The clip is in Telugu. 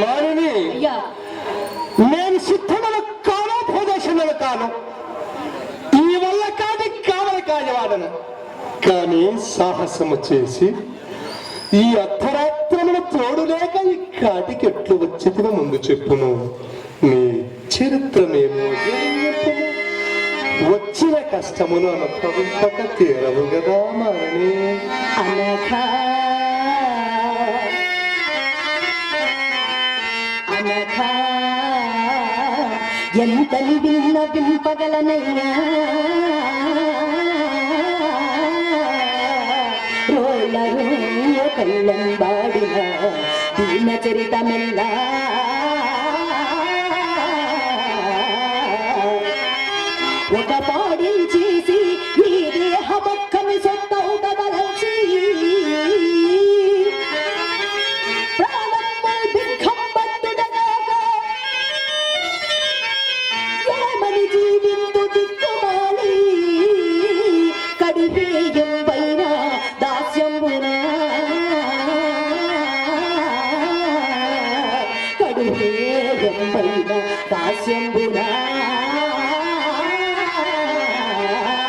మానిని. నేను సిద్ధములు కాను భోజనలు కాను. ఈ వల్ల కాటి కావలి కాజవాడను కానీ సాహసము చేసి ఈ అర్ధరాత్రమున తోడు లేక ఈ కాటికి ఎట్లు వచ్చితిన ముందు చెప్పును. నీ చరిత్రమేమో. వచ్చిన కష్టమును అనుభవింపక తీరవు కదా మారని అనగా అనగా ఎంతని విన్న వింపగలనయ్యా రోళ్ళ కళ్ళం బాడిన దీన చరితమెల్లా ఒక 别人背叛发现不难